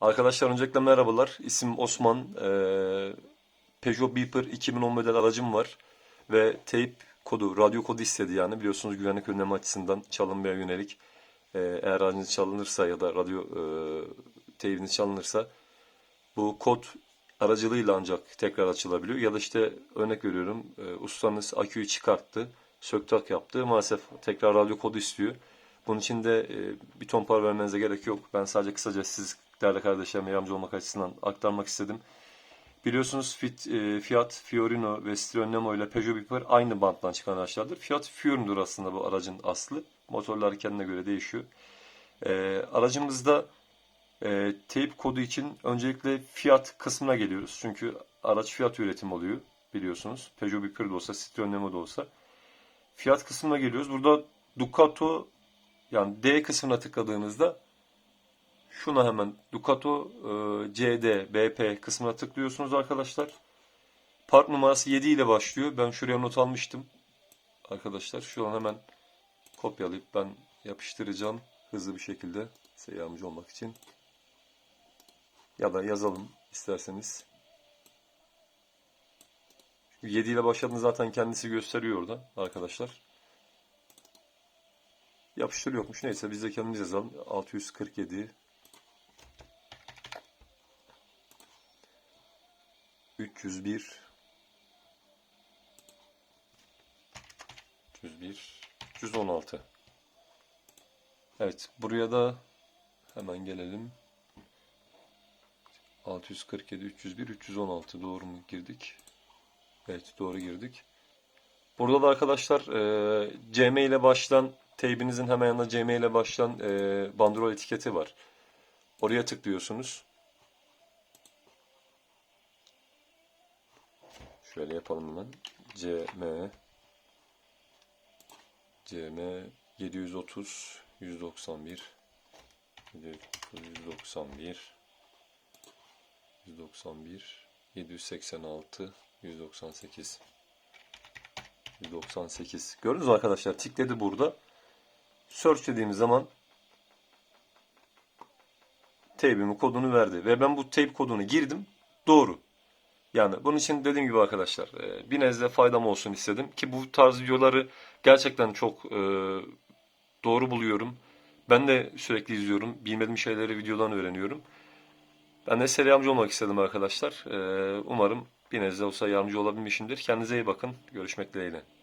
Arkadaşlar öncelikle merhabalar. İsim Osman. Ee, Peugeot Beeper 2010 model aracım var. Ve teyp kodu, radyo kodu istedi yani. Biliyorsunuz güvenlik önlemi açısından çalınmaya yönelik. Ee, eğer aracınız çalınırsa ya da radyo e, teybiniz çalınırsa bu kod aracılığıyla ancak tekrar açılabiliyor. Ya da işte örnek veriyorum e, ustanız aküyü çıkarttı, söktak yaptı. Maalesef tekrar radyo kodu istiyor. Bunun için de e, bir ton para vermenize gerek yok. Ben sadece kısaca siz değerli kardeşlerime yardımcı olmak açısından aktarmak istedim. Biliyorsunuz e, Fiat Fiorino ve Citroen Nemo ile Peugeot Beeper aynı banttan çıkan araçlardır. Fiat Fiorino'dur aslında bu aracın aslı. Motorlar kendine göre değişiyor. E, aracımızda e, teyp kodu için öncelikle Fiat kısmına geliyoruz. Çünkü araç Fiat üretim oluyor biliyorsunuz. Peugeot Beeper de olsa, Citroen Nemo da olsa. Fiat kısmına geliyoruz. Burada Ducato yani D kısmına tıkladığınızda şuna hemen Ducato e, CD BP kısmına tıklıyorsunuz arkadaşlar. Part numarası 7 ile başlıyor. Ben şuraya not almıştım. Arkadaşlar şu an hemen kopyalayıp ben yapıştıracağım hızlı bir şekilde size olmak için. Ya da yazalım isterseniz. Çünkü 7 ile başladığını zaten kendisi gösteriyor orada arkadaşlar. Yapıştırıyormuş. Neyse biz de kendimiz yazalım. 647 301 301 316 Evet buraya da hemen gelelim. 647 301 316 doğru mu girdik? Evet doğru girdik. Burada da arkadaşlar e, CM ile başlayan teybinizin hemen yanında CM ile başlayan e, bandrol etiketi var. Oraya tıklıyorsunuz. Şöyle yapalım hemen. CM CM 730 191 191 191 786 198 198. Gördünüz mü arkadaşlar? Tikledi burada. Search dediğimiz zaman teybimin kodunu verdi. Ve ben bu teyp kodunu girdim. Doğru. Yani bunun için dediğim gibi arkadaşlar e, bir nezle faydam olsun istedim. Ki bu tarz videoları gerçekten çok e, doğru buluyorum. Ben de sürekli izliyorum. Bilmediğim şeyleri videodan öğreniyorum. Ben de size yardımcı olmak istedim arkadaşlar. E, umarım bir nezle olsa yardımcı olabilmişimdir. Kendinize iyi bakın. Görüşmek dileğiyle.